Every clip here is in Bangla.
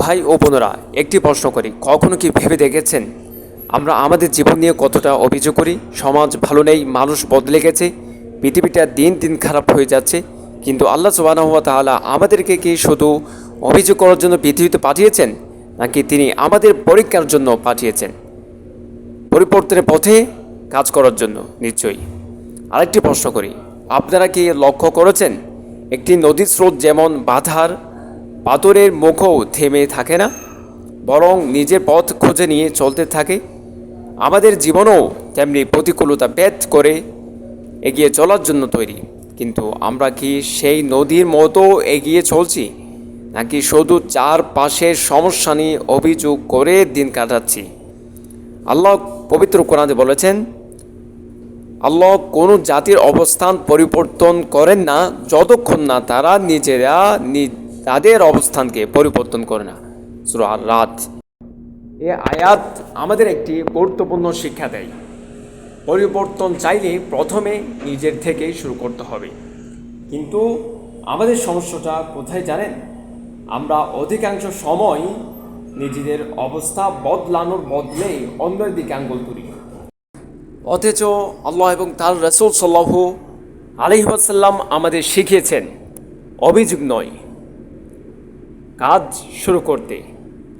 ভাই ও বোনেরা, একটি প্রশ্ন করি, কখনো কি ভেবে দেখেছেন আমরা আমাদের জীবন নিয়ে কতটা অভিযোগ করি? সমাজ ভালো নেই, মানুষ বদলে গেছে, পৃথিবীটা দিন দিন খারাপ হয়ে যাচ্ছে, কিন্তু আল্লাহ সুবাহ তাআলা আমাদেরকে কি শুধু অভিযোগ করার জন্য পৃথিবীতে পাঠিয়েছেন, নাকি তিনি আমাদের পরীক্ষার জন্য পাঠিয়েছেন? পরিবর্তনের পথে কাজ করার জন্য, নিশ্চয়ই। আরেকটি প্রশ্ন করি, আপনারা কি লক্ষ্য করেছেন, একটি নদীর স্রোত যেমন বাধার পাথরের মুখও থেমে থাকে না, বরং নিজের পথ খুঁজে নিয়ে চলতে থাকে। আমাদের জীবনও তেমনি প্রতিকূলতা ভেদ করে এগিয়ে চলার জন্য তৈরি। কিন্তু আমরা কি সেই নদীর মতো এগিয়ে চলছি, নাকি শুধু চারপাশের সমস্যা নিয়ে অভিযোগ করে দিন কাটাচ্ছি? আল্লাহ পবিত্র কোরআনে বলেছেন, আল্লাহ কোনো জাতির অবস্থান পরিবর্তন করেন না, যতক্ষণ না তারা নিজেরা নি- তাদের অবস্থানকে পরিবর্তন করে না। রাত। এ আয়াত আমাদের একটি গুরুত্বপূর্ণ শিক্ষা দেয়। পরিবর্তন চাইলে প্রথমে নিজের থেকেই শুরু করতে হবে। কিন্তু আমাদের সমস্যাটা কোথায় জানেন? আমরা অধিকাংশ সময় নিজেদের অবস্থা বদলানোর বদলে অন্যের দিকে আঙ্গুল তুলি। অথচ আল্লাহ এবং তার রসুল সাল্লাহ আলহিহাসাল্লাম আমাদের শিখিয়েছেন, অভিযোগ নয় কাজ শুরু করতে।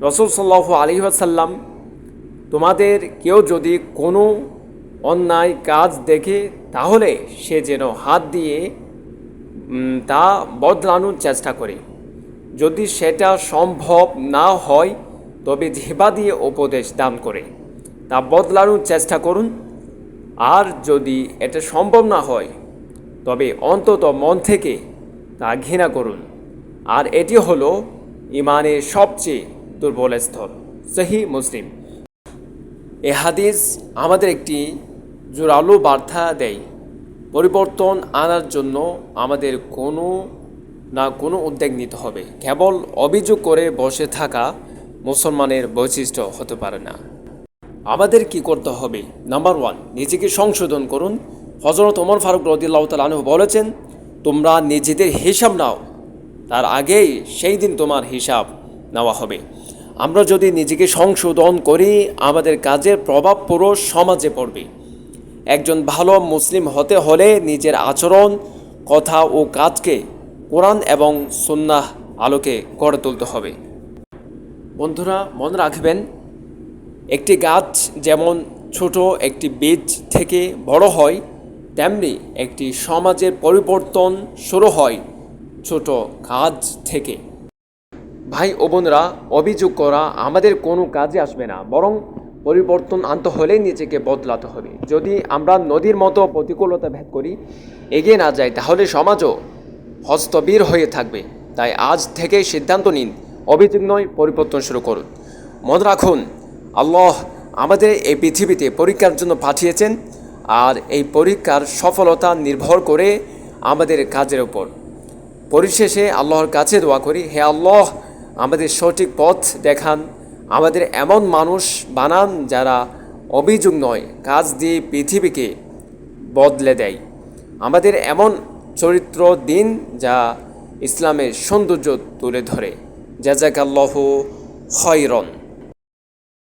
রসুল সাল্লাহ আলহিহাসাল্লাম তোমাদের কেউ যদি কোনো অন্যায় কাজ দেখে, তাহলে সে যেন হাত দিয়ে তা বদলানোর চেষ্টা করে। যদি সেটা সম্ভব না হয়, তবে জিহ্বা দিয়ে উপদেশ দান করে। তা বদলানোর চেষ্টা করুন। আর যদি এটা সম্ভব না হয়, তবে অন্তত মন থেকে তা ঘৃণা করুন। আর এটি হলো ইমানের সবচেয়ে দুর্বল স্থল, সহি মুসলিম। এ হাদিস আমাদের একটি জোরালো বার্তা দেয়। পরিবর্তন আনার জন্য আমাদের কোনো না কোনো উদ্যোগ নিতে হবে। কেবল অভিযোগ করে বসে থাকা মুসলমানের বৈশিষ্ট্য হতে পারে না। আমাদের কি করতে হবে? নাম্বার ওয়ান নিজেকে সংশোধন করুন। হজরত ওমর ফারুক রদিল্লাহ তালু বলেছেন, তোমরা নিজেদের হিসাব নাও তার আগেই সেই দিন তোমার হিসাব নেওয়া হবে। আমরা যদি নিজেকে সংশোধন করি, আমাদের কাজের প্রভাব পুরো সমাজে পড়বে। একজন ভালো মুসলিম হতে হলে নিজের আচরণ, কথা ও কাজকে কোরআন এবং সুন্নাহ আলোকে গড়ে তুলতে হবে। বন্ধুরা, মনে রাখবেন, একটি গাছ যেমন ছোট একটি বীজ থেকে বড় হয়, তেমনি একটি সমাজের পরিবর্তন শুরু হয়। ছোট কাজ থেকে। ভাই ও বোনরা, অভিযোগ করা আমাদের কোনো কাজে আসবে না, বরং পরিবর্তন আনতে হলে নিজেকে বদলাতে হবে। যদি আমরা নদীর মতো প্রতিকূলতা ভেদ করি, এগিয়ে না যাই, তাহলে সমাজও হস্তবীর হয়ে থাকবে। তাই আজ থেকে সিদ্ধান্ত নিন, অভিযোগ নয়, পরিবর্তন শুরু করুন। মনে রাখুন, আল্লাহ আমাদের এই পৃথিবীতে পরীক্ষার জন্য পাঠিয়েছেন, আর এই পরীক্ষার সফলতা নির্ভর করে আমাদের কাজের উপর। পরিশেষে আল্লাহর কাছে দোয়া করি, হে আল্লাহ, আমাদের সঠিক পথ দেখান, আমাদের এমন মানুষ বানান যারা অভিযোগ নয়, কাজ দিয়ে পৃথিবীকে বদলে দেয়। আমাদের এমন চরিত্র দিন যা ইসলামের সৌন্দর্য তুলে ধরে। জাজাকাল্লাহ হয়রন